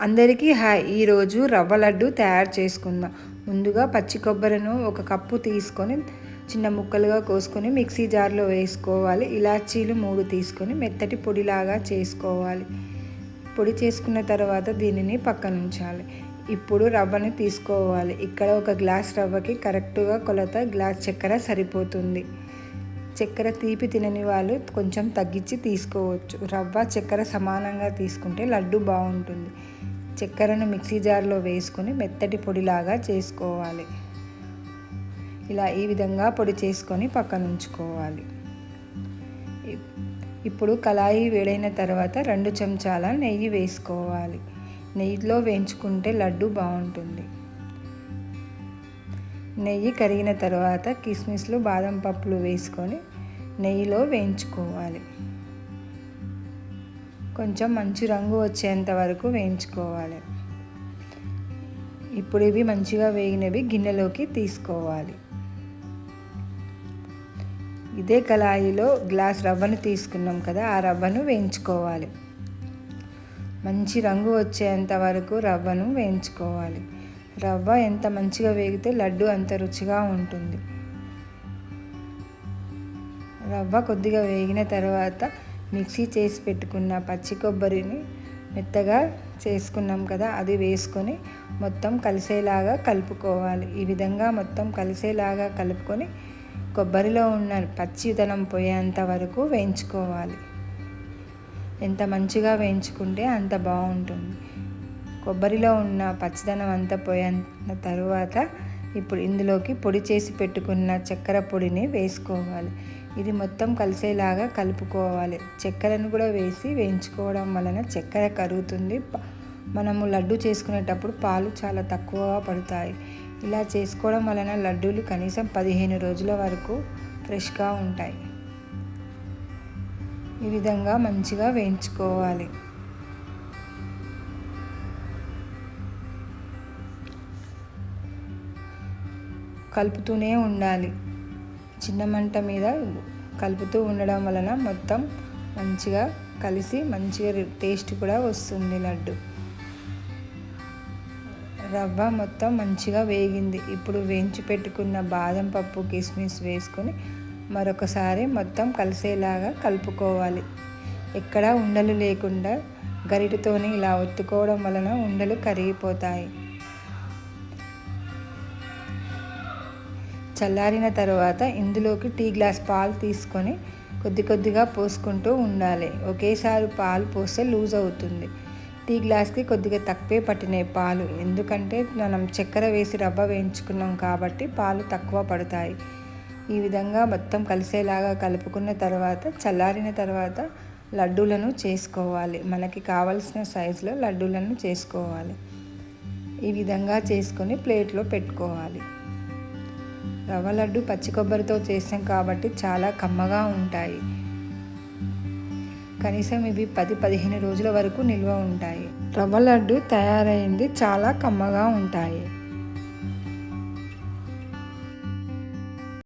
అందరికీ హాయ్. ఈరోజు రవ్వ లడ్డు తయారు చేసుకుందాం. ముందుగా పచ్చి కొబ్బరిను ఒక కప్పు తీసుకొని చిన్న ముక్కలుగా కోసుకొని మిక్సీ జార్లో వేసుకోవాలి. ఇలాచీలు మూడు తీసుకొని మెత్తటి పొడిలాగా చేసుకోవాలి. పొడి చేసుకున్న తర్వాత దీనిని పక్కన ఉంచాలి. ఇప్పుడు రవ్వని తీసుకోవాలి. ఇక్కడ ఒక గ్లాస్ రవ్వకి కరెక్ట్గా కొలత గ్లాస్ చక్కెర సరిపోతుంది. చక్కెర తీపి తినని వాళ్ళు కొంచెం తగ్గించి తీసుకోవచ్చు. రవ్వ చక్కెర సమానంగా తీసుకుంటే లడ్డు బాగుంటుంది. చక్కెరను మిక్సీ జార్లో వేసుకొని మెత్తటి పొడిలాగా చేసుకోవాలి. ఇలా ఈ విధంగా పొడి చేసుకొని పక్కన ఉంచుకోవాలి. ఇప్పుడు కళాయి వేడైన తర్వాత రెండు చెంచాల నెయ్యి వేసుకోవాలి. నెయ్యిలో వేయించుకుంటే లడ్డు బాగుంటుంది. నెయ్యి కరిగిన తర్వాత కిస్మిస్లు బాదం పప్పులు వేసుకొని నెయ్యిలో వేయించుకోవాలి. కొంచెం మంచి రంగు వచ్చేంత వరకు వేయించుకోవాలి. ఇప్పుడు ఇవి మంచిగా వేగినవి గిన్నెలోకి తీసుకోవాలి. ఇదే కళాయిలో గ్లాస్ రవ్వను తీసుకున్నాం కదా ఆ రవ్వను వేయించుకోవాలి. మంచి రంగు వచ్చేంత వరకు రవ్వను వేయించుకోవాలి. రవ్వ ఎంత మంచిగా వేగితే లడ్డు అంత రుచిగా ఉంటుంది. రవ్వ కొద్దిగా వేగిన తర్వాత మిక్సీ చేసి పెట్టుకున్న పచ్చి కొబ్బరిని మెత్తగా చేసుకున్నాం కదా అది వేసుకొని మొత్తం కలిసేలాగా కలుపుకోవాలి. ఈ విధంగా మొత్తం కలిసేలాగా కలుపుకొని కొబ్బరిలో ఉన్న పచ్చిదనం పోయేంత వరకు వేయించుకోవాలి. ఎంత మంచిగా వేయించుకుంటే అంత బాగుంటుంది. కొబ్బరిలో ఉన్న పచ్చదనం అంతా పోయిన తరువాత ఇప్పుడు ఇందులోకి పొడి చేసి పెట్టుకున్న చక్కెర పొడిని వేసుకోవాలి. ఇది మొత్తం కలిసేలాగా కలుపుకోవాలి. చక్కెరను కూడా వేసి వేయించుకోవడం వలన చక్కెర కరుగుతుంది. మనము లడ్డు చేసుకునేటప్పుడు పాలు చాలా తక్కువగా పడతాయి. ఇలా చేసుకోవడం వలన లడ్డూలు కనీసం పదిహేను రోజుల వరకు ఫ్రెష్గా ఉంటాయి. ఈ విధంగా మంచిగా వేయించుకోవాలి. కలుపుతూనే ఉండాలి. చిన్న మంట మీద కలుపుతూ ఉండడం వలన మొత్తం మంచిగా కలిసి మంచిగా టేస్ట్ కూడా వస్తుంది లడ్డు. రవ్వ మొత్తం మంచిగా వేగింది. ఇప్పుడు వేయించి పెట్టుకున్న బాదం పప్పు కిస్మిస్ వేసుకొని మరొకసారి మొత్తం కలిసేలాగా కలుపుకోవాలి. ఎక్కడా ఉండలు లేకుండా గరిటతోనే ఇలా ఒత్తుకోవడం వలన ఉండలు కరిగిపోతాయి. చల్లారిన తర్వాత ఇందులోకి టీ గ్లాస్ పాలు తీసుకొని కొద్ది కొద్దిగా పోసుకుంటూ ఉండాలి. ఒకేసారి పాలు పోస్తే లూజ్ అవుతుంది. టీ గ్లాస్కి కొద్దిగా తక్కువే పట్టినాయి పాలు. ఎందుకంటే మనం చక్కెర వేసి రవ్వ వేయించుకున్నాం కాబట్టి పాలు తక్కువ పడతాయి. ఈ విధంగా మొత్తం కలిసేలాగా కలుపుకున్న తర్వాత చల్లారిన తర్వాత లడ్డూలను చేసుకోవాలి. మనకి కావలసిన సైజులో లడ్డూలను చేసుకోవాలి. ఈ విధంగా చేసుకొని ప్లేట్లో పెట్టుకోవాలి. రవ్వ లడ్డు పచ్చి కొబ్బరితో చేసాం కాబట్టి చాలా కమ్మగా ఉంటాయి. కనీసం ఇవి పది పదిహేను రోజుల వరకు నిల్వ ఉంటాయి. రవ్వ లడ్డు తయారైంది చాలా కమ్మగా ఉంటాయి.